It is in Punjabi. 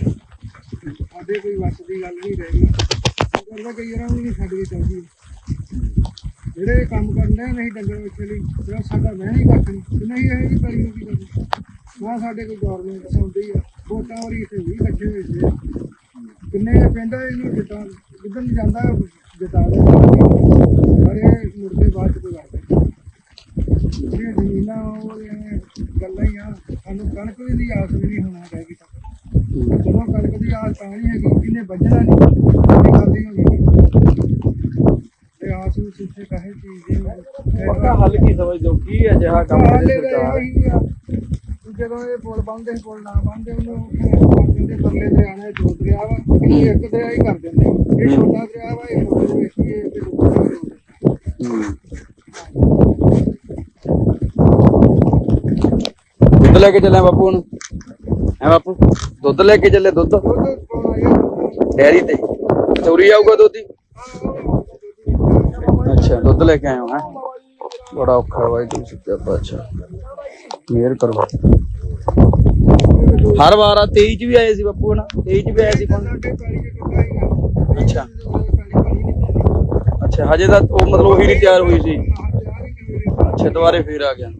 ਸਾਡੇ ਕੋਈ ਵਸ ਦੀ ਗੱਲ ਨਹੀਂ ਰਹੀ ਕਰਦਾ ਕਈ ਵਾਰ ਵੀ ਨਹੀਂ ਛੱਡ ਕੇ ਚੱਲਦੀ ਜਿਹੜੇ ਕੰਮ ਕਰਨੇ ਨਹੀਂ ਡੰਗਰ ਵਿੱਚ ਲਈ, ਜਿਹੜਾ ਸਾਡਾ ਮੈਂ ਹੀ ਕੱਖ ਨਹੀਂ ਨਹੀਂ ਇਹ ਵੀ ਪਰੀ ਨੂੰ ਕਰਦੀ ਨਾ ਸਾਡੇ ਕੋਈ ਗਵਰਨਮੈਂਟ ਸੁਣਦੀ ਆ, ਵੋਟਾਂ ਵਾਰੀ ਇੱਥੇ ਵੀ ਇਕੱਠੇ ਹੋਏ ਸੀ ਕਿੰਨੇ ਪਿੰਡ ਆ ਇਹਨੂੰ ਜਿੱਦਾਂ ਜਿੱਦਣ ਜਾਂਦਾ ਜਿਤਾ ਪਰ ਇਹ ਮੁਰਦੇ ਬਾਅਦ ਚ ਕੋਈ ਕਰਦਾ ਇਹ ਜ਼ਮੀਨਾਂ ਉਹ ਗੱਲਾਂ ਹੀ ਆ ਸਾਨੂੰ ਕਣਕ ਵੀ ਦੀ ਆਸ ਵੀ ਨਹੀਂ ਹੋਣਾ ਰਹਿ ਗਈ ਤਾਂ। ਜਦੋਂ ਕਣਕ ਦੀ ਆਸ ਤਾਂ ਨਹੀਂ ਹੈਗੀ ਕਿੰਨੇ ਵੱਜਣਾ ਨਹੀਂ ਕਿੰਨੀ ਖਾਦੀ ਹੋਣੀ ਤੇ ਆਸ ਨੂੰ ਸਿੱਧੇ ਕਹੇ ਚੀਜ਼ ਦੀ ਪੱਕਾ ਹੱਲ ਕੀ ਸਮਝਦੇ ਹੋ? ਕੀ ਹੈ ਜਿਹਾ ਕੰਮ ਕਰੇ ਤਾਂ ਸਰਕਾਰ? ਜਦੋਂ ਇਹ ਪੁਲ ਬੰਦੇ ਪੁਲ ਨਾ ਬੰਦੇ ਉਹਨੂੰ ਕਰ ਦਿੰਦੇ ਪਰਲੇ ਦਰਿਆ ਨਾਲ ਦੋ ਦਰਿਆ ਵਾ ਇਹ ਇੱਕ ਦਰਿਆ ਹੀ ਕਰ ਦਿੰਦੇ। ਇਹ ਛੋਟਾ ਦਰਿਆ ਵਾ ਇਹ ਛੋਟੇ ਦੇ ਵਿੱਚ ਹੀ ਇਹ ਤੇ। ਦੂਜਾ ਦਰਿਆ ਵਾ। ਦੁੱਧ ਲੈ ਕੇ ਚੱਲਿਆ ਬਾਪੂ ਹੁਣ ਹੈ ਬਾਪੂ? ਦੁੱਧ ਲੈ ਕੇ ਚੱਲੇ ਦੁੱਧ। ਡੈਰੀ ਤੇ। ਚੋਰੀ ਆਊਗਾ ਦੁੱਧ ਅੱਛਾ, ਦੁੱਧ ਲੈ ਕੇ ਆਏ ਹੋ ਬੜਾ ਔਖਾ ਬਾਈ, ਤੁਸੀਂ ਸੱਚਾ ਪਾਤਸ਼ਾਹ ਮਿਹਰ ਕਰੋ। ਹਰ ਵਾਰ ਆ 23 ਚ ਵੀ ਆਏ ਸੀ ਬਾਪੂ ਨਾ 23 ਚ ਵੀ ਆਏ ਸੀ ਅੱਛਾ। ਅੱਛਾ, ਹਜੇ ਤਾਂ ਉਹ ਮਤਲਬ ਉਹੀ ਨਹੀਂ ਤਿਆਰ ਹੋਈ ਸੀ। ਅੱਛਾ, ਦੁਬਾਰੇ ਫੇਰ ਆ ਗਿਆ।